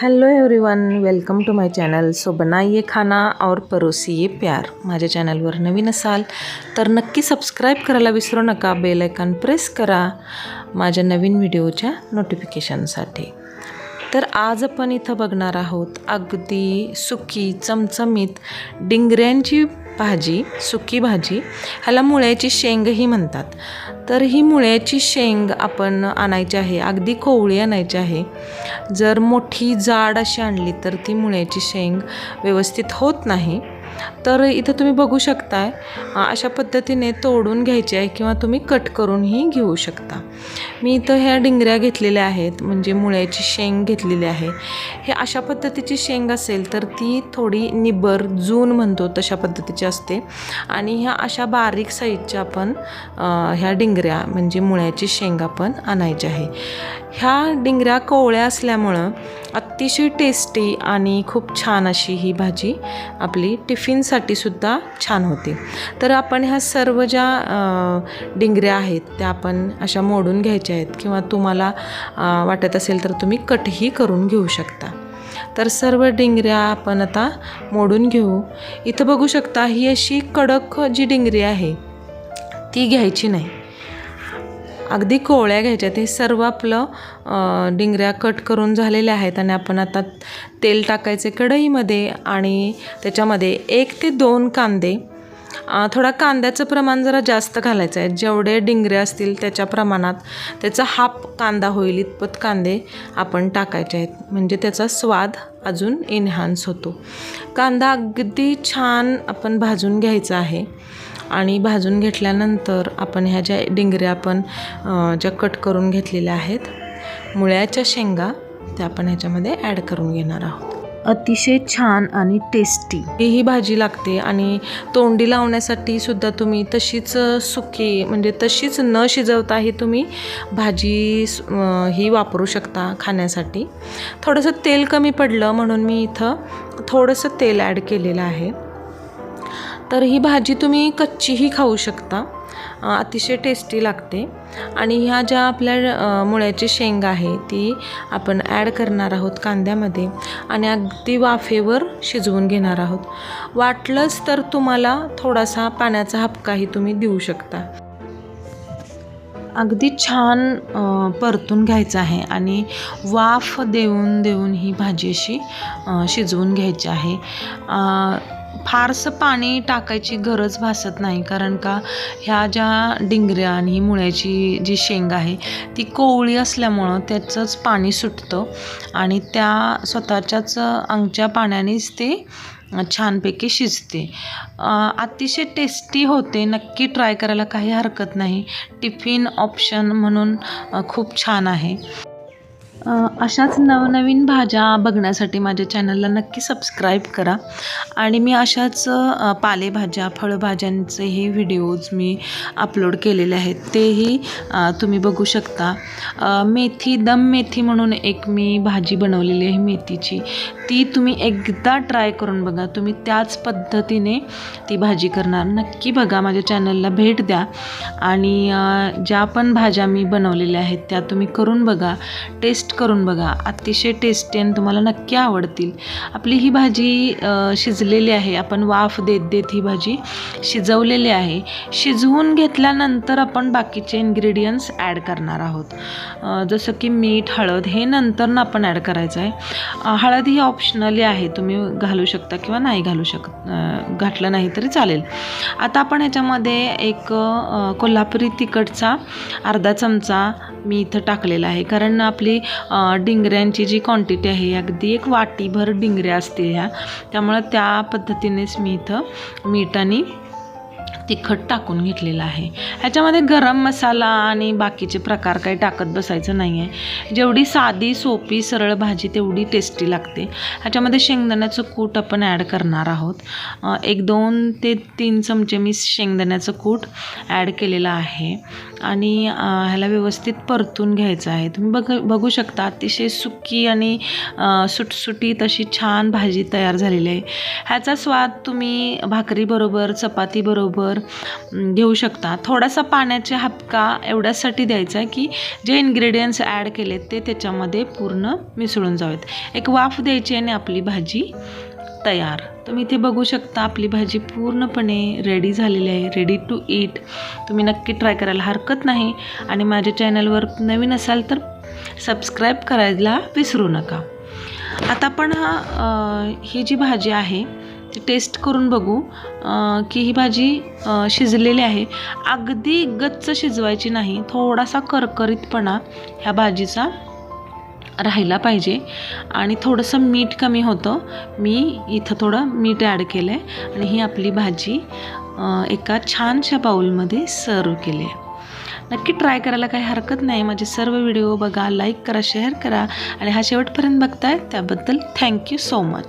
Hello everyone welcome to my channel so बनाइए खाना और परोसिए प्यार। माझ्या चॅनलवर नवीन असाल तर नक्की सबस्क्राईब करायला विसरू नका. बेल आयकॉन प्रेस करा माझ्या नवीन व्हिडिओच्या नोटिफिकेशनसाठी तर आज आपण इथं बघणार आहोत अगदी सुकी चमचमीत डिंगऱ्यांची भाजी सुकी भाजी ह्याला मुळ्याची शेंगही म्हणतात. तर ही मुळ्याची शेंग आपण आणायची आहे अगदी कोवळी आणायची आहे. जर मोठी जाड अशी आणली तर ती मुळ्याची शेंग व्यवस्थित होत नाही. तर इथं तुम्ही बघू शकताय अशा पद्धतीने तोडून घ्यायची आहे किंवा तुम्ही कट करूनही घेऊ शकता. मी इथं ह्या डिंगऱ्या घेतलेल्या आहेत म्हणजे मुळ्याची शेंग घेतलेली आहे. हे अशा पद्धतीची शेंग असेल तर ती थोडी निबर जून म्हणतो तशा पद्धतीची असते. आणि ह्या अशा बारीक साईजच्या आपण ह्या डिंगऱ्या म्हणजे मुळ्याची शेंग आपण आणायची आहे. ह्या डिंगऱ्या कोवळ्या असल्यामुळं अतिशय टेस्टी आणि खूप छान अशी ही भाजी आपली टिफिनसाठी सुद्धा छान होते. तर आपण ह्या सर्व ज्या डिंगऱ्या आहेत त्या आपण अशा मोडून घ्यायच्या आहेत किंवा तुम्हाला वाटत असेल तर तुम्ही कटही करून घेऊ शकता. तर सर्व डिंगऱ्या आपण आता मोडून घेऊ. इथं बघू शकता ही अशी कडक जी डिंगरी आहे ती घ्यायची नाही. अगदी कोवळ्या घ्यायच्या. ते सर्व आपलं डिंगऱ्या कट करून झालेल्या आहेत आणि आपण आता तेल टाकायचे कढईमध्ये आणि त्याच्यामध्ये एक ते दोन कांदे. थोडा कांद्याचं प्रमाण जरा जास्त घालायचं आहे. जेवढे डिंगरे असतील त्याच्या प्रमाणात त्याचा हाफ कांदा होईल इतपत कांदे आपण टाकायचे आहेत. म्हणजे त्याचा स्वाद अजून इन्हान्स होतो. कांदा अगदी छान आपण भाजून घ्यायचा आहे. आणि भाजून घेतल्यानंतर आपण ह्या ज्या डिंगऱ्या आपण ज्या कट करून घेतलेल्या आहेत मुळ्याच्या शेंगा त्या आपण ह्याच्यामध्ये ॲड करून घेणार आहोत. अतिशय छान आणि टेस्टी. ही भाजी लागते आणि तोंडी लावण्यासाठी सुद्धा तुम्ही तशीच सुकी म्हणजे तशीच न शिजवताही तुम्ही भाजी ही वापरू शकता खाण्यासाठी. थोडंसं तेल कमी पडलं म्हणून मी इथं थोडंसं तेल ॲड केलेलं आहे. तर ही भाजी तुम्ही कच्चीही खाऊ शकता. अतिशय टेस्टी लागते. आणि ह्या ज्या आपल्या मुळ्याची शेंगा आहे ती आपण ॲड करणार आहोत कांद्यामध्ये आणि अगदी वाफेवर शिजवून घेणार आहोत. वाटलंच तर तुम्हाला थोडासा पाण्याचा हपकाही तुम्ही देऊ शकता. अगदी छान परतून घ्यायचं आहे आणि वाफ देऊन देऊन ही भाजी अशी शिजवून घ्यायची आहे. फारसं पाणी टाकायची गरज भासत नाही कारण का ह्या ज्या डिंगऱ्या आणि मुळ्याची जी शेंग आहे ती कोवळी असल्यामुळं त्याचंच पाणी सुटतं आणि त्या स्वतःच्याच अंगच्या पाण्यानेच ते छानपैकी शिजते. अतिशय टेस्टी होते नक्की ट्राय करायला काही हरकत नाही. टिफिन ऑप्शन म्हणून खूप छान आहे. अशाच नवनवीन भाज्या बघण्यासाठी माझ्या चॅनलला नक्की सबस्क्राईब करा. आणि मी अशाच पालेभाज्या फळभाज्यांचेही व्हिडिओज मी अपलोड केलेले आहेत. तेही तुम्ही बघू शकता. मेथी दम मेथी म्हणून एक मी भाजी बनवलेली आहे मेथीची. ती तुम्ही एकदा ट्राय करून बघा. तुम्ही त्याच पद्धतीने ती भाजी करणार. नक्की बघा माझ्या चॅनलला भेट द्या. आणि ज्या पण भाज्या मी बनवलेल्या आहेत त्या तुम्ही करून बघा. टेस्ट करून बघा. अतिशय टेस्टी आणि तुम्हाला नक्की आवडतील. आपली ही भाजी शिजलेली आहे. आपण वाफ देत देत ही भाजी शिजवलेली आहे. शिजवून घेतल्यानंतर आपण बाकीचे इन्ग्रेडियंट्स ॲड करणार आहोत. जसं की मीठ हळद हे नंतर आपण ॲड करायचं आहे हळद ही ऑप्शनली आहे. तुम्ही घालू शकता किंवा नाही घालू शकत घातलं नाही तरी चालेल. आता आपण ह्याच्यामध्ये एक कोल्हापुरी तिखटचा अर्धा चमचा मी इथं टाकलेला आहे. कारण आपली डिंगऱ्यांची जी क्वांटिटी आहे अगदी एक वाटीभर डिंगऱ्या असते ह्या. त्यामुळं त्या पद्धतीनेच मी इथं मीठ आणि तिखट टाकून घेतलेलं आहे. ह्याच्यामध्ये गरम मसाला आणि बाकीचे प्रकार काही टाकत बसायचं नाही आहे जेवढी साधी सोपी सरळ भाजी तेवढी टेस्टी लागते. ह्याच्यामध्ये शेंगदाण्याचं कूट आपण ॲड करणार आहोत. एक दोन ते तीन चमचे मी शेंगदाण्याचं कूट ॲड केलेलं आहे. आणि ह्याला व्यवस्थित परतून घ्यायचं आहे. तुम्ही बघ बघू शकता अतिशय सुकी आणि सुटसुटीत अशी छान भाजी तयार झालेली आहे. ह्याचा स्वाद तुम्ही भाकरीबरोबर चपातीबरोबर घेऊ शकता. थोडासा पाण्याचा हपका एवढ्यासाठी द्यायचा आहे की जे इन्ग्रेडियंट्स ॲड केलेत ते त्याच्यामध्ये पूर्ण मिसळून जावेत. एक वाफ द्यायची आणि आपली भाजी तयार. तुम्ही इथे बघू शकता आपली भाजी पूर्णपणे रेडी झालेली आहे रेडी टू ईट तुम्ही नक्की ट्राय करायला हरकत नाही. आणि माझ्या चॅनलवर नवीन असाल तर सबस्क्राईब करायला विसरू नका. आता आपण हा ही जी भाजी आहे ती टेस्ट करून बघू. की ही भाजी शिजलेली आहे. अगदी गच्च शिजवायची नाही थोडासा करकरीतपणा ह्या भाजीचा राहायला पाहिजे. आणि थोडंसं मीठ कमी होतं. मी इथं थोडं मीठ ॲड केलं आहे आणि ही आपली भाजी एका छानशा बाऊलमध्ये सर्व केली आहे नक्की ट्राय करायला काही हरकत नाही. माझे सर्व व्हिडिओ बघा लाईक करा शेअर करा. आणि हा शेवटपर्यंत बघताय त्याबद्दल थँक्यू सो मच.